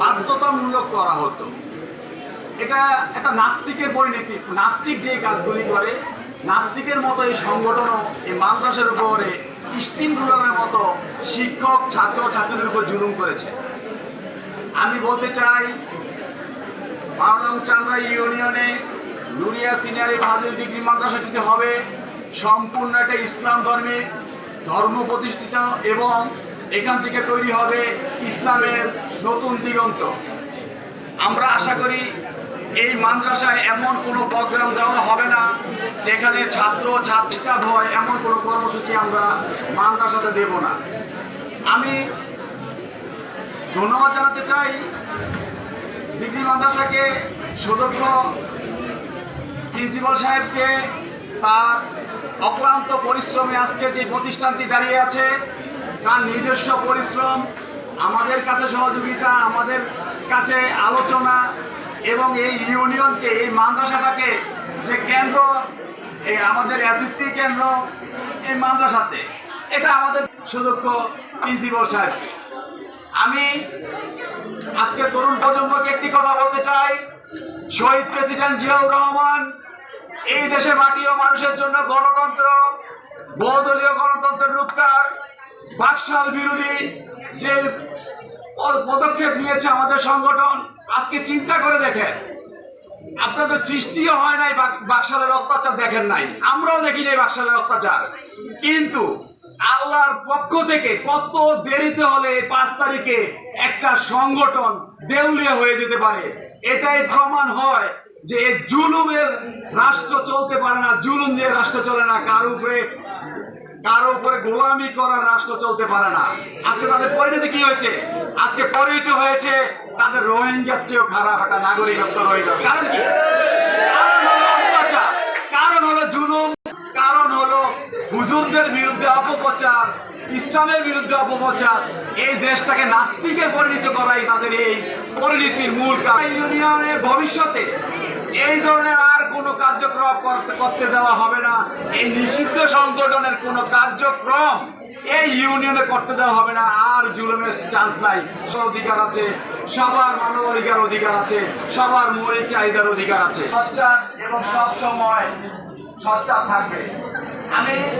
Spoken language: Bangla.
বাধ্যতামূলক করা হতো। এটা একটা নাস্তিকের পরিণতি। নাস্তিক যে কাজগুলি করে, নাস্তিকের মতো এই সংগঠনও এই মাদ্রাসার উপরে স্টিম রুলারের মতো শিক্ষক, ছাত্র ছাত্রীদের উপর জুলুম করেছে। আমি বলতে চাই বাংলাং চাংরা ইউনিয়নে নুরিয়া সিনিয়র ফাজিল ডিগ্রি মাদ্রাসা মাদ্রাসাটিতে হবে, সম্পূর্ণ একটা ইসলাম ধর্মে ধর্ম প্রতিষ্ঠিত এবং এখান থেকে তৈরি হবে ইসলামের নতুন দিগন্ত। আমরা আশা করি এই মাদ্রাসায় এমন কোনো প্রোগ্রাম দেওয়া হবে না, যেখানে ছাত্র ছাত্রীরা হয়, এমন কোনো কর্মসূচি আমরা মাদ্রাসাতে দেব না। আমি ধন্যবাদ জানাতে চাই ডিগ্রি মাদ্রাসাকে সদস্য প্রিন্সিপাল সাহেবকে, তার অক্লান্ত পরিশ্রমে আজকে যে প্রতিষ্ঠানটি দাঁড়িয়ে আছে, তার নিজস্ব পরিশ্রম আমাদের কাছে সহযোগিতা, আমাদের কাছে আলোচনা এবং এই ইউনিয়নকে, এই মাদ্রাসাটাকে যে কেন্দ্র, এই আমাদের এসএসসি কেন্দ্র, এই মাদ্রাসাতে, এটা আমাদের সুদক্ষ প্রিন্সিপাল সাহেবকে আমি আজকে তরুণ প্রজন্মকে একটি কথা বলতে চাই। শহীদ প্রেসিডেন্ট জিয়াউর রহমান, এই দেশের মাটি ও মানুষের জন্য গণতন্ত্র, বহুদলীয় গণতন্ত্রের রূপকার। বাকশাল বিরোধী যে পদক্ষেপ নিয়েছে আমাদের সংগঠন, আজকে চিন্তা করে দেখেন। আপনাদের সৃষ্টিও হয় নাই বাকশালের অত্যাচার দেখেন নাই। আমরাও দেখি নাই বাকশালের অত্যাচার। কিন্তু আল্লাহর পক্ষ থেকে কত দেরিতে হলে পাঁচ তারিখে একটা সংগঠন দেউলিয়া হয়ে যেতে পারে? এটাই প্রমাণ হয় যে জুলুমের রাষ্ট্র চলতে পারে না, জুলুম দিয়ে রাষ্ট্র চলে না, কার উপরে কারও উপরে গোলামি করার রাষ্ট্র চলতে পারে না। আজকে তাদের পরিণতি কি হয়েছে? আজকে পরিণত হয়েছে তাদের রোহিঙ্গার চেয়েও খারাপ একটা নাগরিকত্ব রোহিঙ্গা। কারণ কি? কারণ হলো জুলুম। কারণ হলো হুজুরদের বিরুদ্ধে অপপ্রচার, ইসলামের বিরুদ্ধে অপপ্রচার। এই দেশটাকে নাস্তিকে পরিণত করাই তাদের এই পরিণতির মূল কারণ। ইউনিয়নের ভবিষ্যতে এই ধরনের আর কোনো কার্যক্রম করতে- দেওয়া হবে না। এই নিষিদ্ধ সংগঠনের কোনো কার্যক্রম এই ইউনিয়নে করতে দেওয়া হবে না। আর জুলুমের চান্স নাই। অধিকার আছে, সবার মানব অধিকার অধিকার আছে, সবার মৌলিক চাহিদার অধিকার আছে। সচ্চার এবং সব সময় সচ্চার থাকবে। আমি